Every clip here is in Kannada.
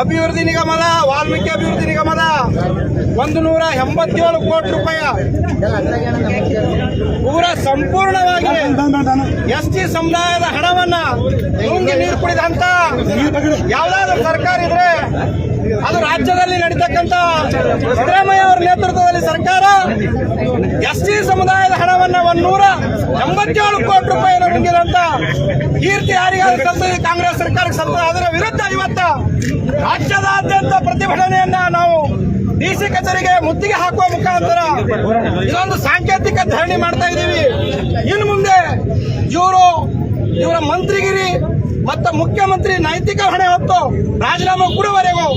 ಅಭಿವೃದ್ಧಿ ನಿಗಮದ ವಾಲ್ಮೀಕಿ ಅಭಿವೃದ್ಧಿ ನಿಗಮದ ಒಂದು ನೂರ ಎಂಬತ್ತೇಳು ಕೋಟಿ ರೂಪಾಯಿ ಪೂರ ಸಂಪೂರ್ಣವಾಗಿ ಎಸ್ ಟಿ ಸಮುದಾಯದ ಹಣವನ್ನ ನುಂಗಿ ನೀರು ಕುಡಿದಂತ ಯಾವ್ದಾದ್ರು ಸರ್ಕಾರ ಇದ್ರೆ ಅದು ರಾಜ್ಯದಲ್ಲಿ ನಡೀತಕ್ಕಂತ ಸಿದ್ದರಾಮಯ್ಯ ಅವರ ನೇತೃತ್ವದಲ್ಲಿ ಸರ್ಕಾರ ಎಸ್ ಟಿ ಸಮುದಾಯದ ಹಣವನ್ನ ಒಂದ್ ನೂರ ಎಂಬತ್ತೇಳು ಕೋಟಿ ರೂಪಾಯಿ ಕೀರ್ತಿ ಯಾರಿಗಾದ್ರೂ ಕಲ್ತದೆ ಕಾಂಗ್ರೆಸ್ ಸರ್ಕಾರಕ್ಕೆ ಸಲ್ತದೆ ಅದರ ವಿರುದ್ಧ ಇವತ್ತು ರಾಜ್ಯದಾದ್ಯಂತ ಪ್ರತಿಭಟನೆಯನ್ನ ನಾವು ಡಿಸಿ ಕಚೇರಿಗೆ ಮುತ್ತಿಗೆ ಹಾಕುವ ಮುಖಾಂತರ ಇದೊಂದು ಸಾಂಕೇತಿಕ ಧರಣಿ ಮಾಡ್ತಾ ಇದ್ದೀವಿ. ಇನ್ನು ಮುಂದೆ ಇವರು ಇವರ ಮಂತ್ರಿಗಿರಿ ಮತ್ತು ಮುಖ್ಯಮಂತ್ರಿ ನೈತಿಕ ಹೊಣೆ ಹೊತ್ತು ರಾಜೀನಾಮೆ ಕೊಡುವವರೆಗೂ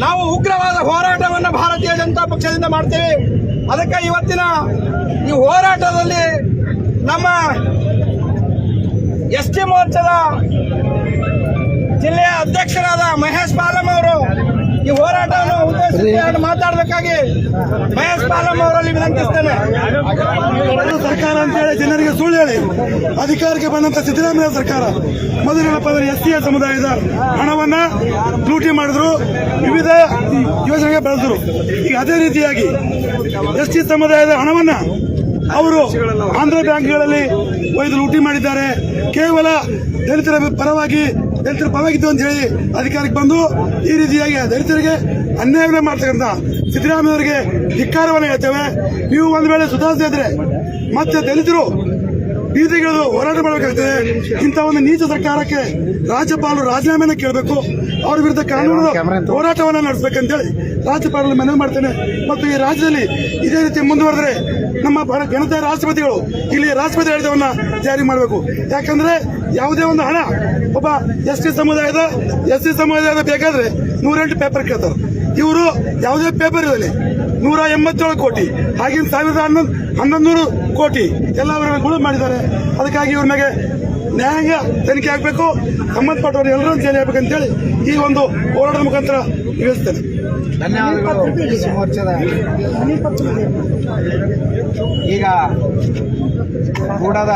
ನಾವು ಉಗ್ರವಾದ ಹೋರಾಟವನ್ನು ಭಾರತೀಯ ಜನತಾ ಪಕ್ಷದಿಂದ ಮಾಡ್ತೀವಿ. ಅದಕ್ಕೆ ಇವತ್ತಿನ ಈ ಹೋರಾಟದಲ್ಲಿ ನಮ್ಮ ಟಿ ಮೋರ್ಚಾದ ಜಿಲ್ಲೆಯ ಅಧ್ಯಕ್ಷರಾದ ಮಹೇಶ್ ಪಾಲಂ ಅವರು ಈ ಹೋರಾಟವನ್ನು ಉದ್ದೇಶಿಸಿ ಮಾತಾಡಬೇಕಾಗಿ ಮಹೇಶ್ ಪಾಲಂ ಅವರಲ್ಲಿ ವಿನಂತಿಸ್ತೇನೆ. ಸರ್ಕಾರ ಅಂತ ಹೇಳಿ ಜನರಿಗೆ ಸುಳ್ಳು ಹೇಳಿ. ಅಧಿಕಾರಕ್ಕೆ ಬಂದಂತ ಸಿದ್ದರಾಮಯ್ಯ ಸರ್ಕಾರ. ಮೊದಲೇನಪ್ಪ ಅಂದ್ರೆ ಎಸ್ ಟಿ ಸಮುದಾಯದ ಹಣವನ್ನ ಲೂಟಿ ಮಾಡಿದ್ರು, ವಿವಿಧ ಯೋಜನೆಗೆ ಬಳಸಿದ್ರು ಈಗ ಅದೇ ರೀತಿಯಾಗಿ ಎಸ್ ಟಿ ಸಮುದಾಯದ ಹಣವನ್ನ ಅವರು ಆಂಧ್ರ ಬ್ಯಾಂಕ್ಗಳಲ್ಲಿ ಒಯ್ದು ಲೂಟಿ ಮಾಡಿದ್ದಾರೆ. ಕೇವಲ ದಲಿತರ ಪರವಾಗಿ, ದಲಿತರ ಪರವಾಗಿದ್ದು ಅಂತ ಹೇಳಿ ಅಧಿಕಾರಕ್ಕೆ ಬಂದು ಈ ರೀತಿಯಾಗಿ ದಲಿತರಿಗೆ ಅನ್ಯಾಯ ಮಾಡ್ತಕ್ಕಂಥ ಸಿದ್ದರಾಮಯ್ಯವರಿಗೆ ಧಿಕ್ಕಾರವನ್ನು ಹೇಳ್ತೇವೆ. ನೀವು ಒಂದು ವೇಳೆ ಸುಧಾರಿಸಿದ್ರೆ ಮತ್ತೆ ದಲಿತರು ಬೀದಿಗಳು ಹೋರಾಟ ಮಾಡಬೇಕಾಗ್ತದೆ. ಇಂಥ ಒಂದು ನೀಚ ಸರ್ಕಾರಕ್ಕೆ ರಾಜ್ಯಪಾಲರು ರಾಜೀನಾಮೆನ ಕೇಳಬೇಕು. ಅವ್ರ ವಿರುದ್ಧ ಕಾನೂನು ಹೋರಾಟವನ್ನು ನಡೆಸಬೇಕಂತೇಳಿ ರಾಜ್ಯಪಾಲರು ಮನವಿ ಮಾಡ್ತೇನೆ. ಮತ್ತು ಈ ರಾಜ್ಯದಲ್ಲಿ ಇದೇ ರೀತಿ ಮುಂದುವರೆದ್ರೆ ನಮ್ಮ ಭಾರತ ಜನತಾ, ರಾಷ್ಟ್ರಪತಿಗಳು ಇಲ್ಲಿ ರಾಷ್ಟ್ರಪತಿ ಆಡಳಿತವನ್ನ ಜಾರಿ ಮಾಡಬೇಕು. ಯಾಕಂದ್ರೆ ಯಾವುದೇ ಒಂದು ಹಣ, ಒಬ್ಬ ಎಸ್ ಟಿ ಸಮುದಾಯದ, ಎಸ್ ಟಿ ಸಮುದಾಯದ ಬೇಕಾದ್ರೆ ನೂರೆಂಟು ಪೇಪರ್ ಕೇಳ್ತಾರೆ. ಇವರು ಯಾವುದೇ ಪೇಪರ್ ಇರಲಿ, ನೂರ ಎಂಬತ್ತೇಳು ಕೋಟಿ ಹಾಗೆ ಸಾವಿರದ ಹನ್ನೊಂದು ಹನ್ನೊಂದು ನೂರು ಕೋಟಿ ಎಲ್ಲ ಗುಣ ಮಾಡಿದ್ದಾರೆ. ಅದಕ್ಕಾಗಿ ಇವ್ರ ಮೇಲೆ ನ್ಯಾಯಾಂಗ ತನಿಖೆ ಆಗಬೇಕು. ಸಂಬಂಧಪಟ್ಟವರು ಎಲ್ಲರೂ ಜೈಲು ಅಂತೇಳಿ ಈ ಒಂದು ಹೋರಾಟದ ಮುಖಾಂತರ ತಿಳಿಸ್ತೇನೆ. ಈಗ ಕೂಡದ